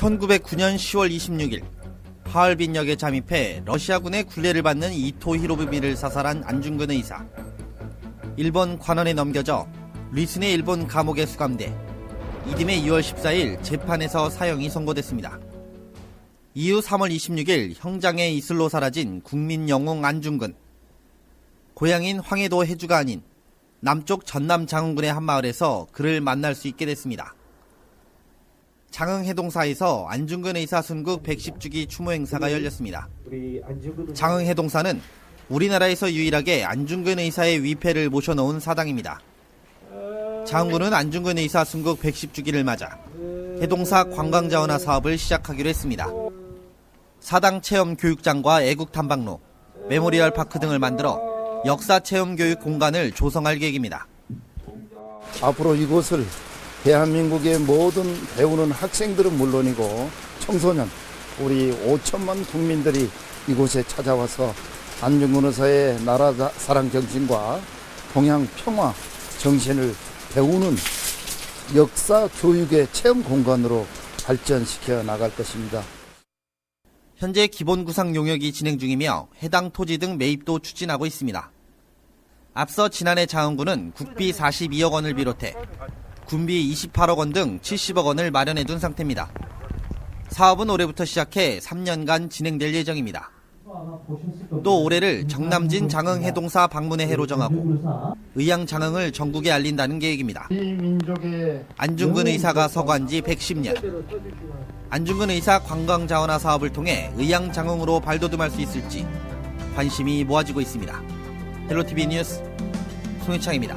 1909년 10월 26일 하얼빈역에 잠입해 러시아군의 굴레를 받는 이토 히로부미를 사살한 안중근 의사. 일본 관원에 넘겨져 리슨의 일본 감옥에 수감돼 이듬해 2월 14일 재판에서 사형이 선고됐습니다. 이후 3월 26일 형장의 이슬로 사라진 국민 영웅 안중근. 고향인 황해도 해주가 아닌 남쪽 전남 장흥군의 한 마을에서 그를 만날 수 있게 됐습니다. 장흥해동사에서 안중근 의사 순국 110주기 추모 행사가 열렸습니다. 장흥해동사는 우리나라에서 유일하게 안중근 의사의 위패를 모셔놓은 사당입니다. 장흥군은 안중근 의사 순국 110주기를 맞아 해동사 관광자원화 사업을 시작하기로 했습니다. 사당 체험 교육장과 애국 탐방로, 메모리얼 파크 등을 만들어 역사 체험 교육 공간을 조성할 계획입니다. 앞으로 이곳을 대한민국의 모든 배우는 학생들은 물론이고 청소년 우리 5천만 국민들이 이곳에 찾아와서 안중근 의사의 나라 사랑 정신과 동양 평화 정신을 배우는 역사 교육의 체험 공간으로 발전시켜 나갈 것입니다. 현재 기본 구상 용역이 진행 중이며 해당 토지 등 매입도 추진하고 있습니다. 앞서 지난해 장흥군은 국비 42억 원을 비롯해 군비 28억 원 등 70억 원을 마련해 둔 상태입니다. 사업은 올해부터 시작해 3년간 진행될 예정입니다. 또 올해를 정남진 장흥 해동사 방문의 해로 정하고 의양 장흥을 전국에 알린다는 계획입니다. 안중근 의사가 서거한 지 110년. 안중근 의사 관광 자원화 사업을 통해 의양장흥으로 발돋움할 수 있을지 관심이 모아지고 있습니다. 헬로티비 뉴스 송희창입니다.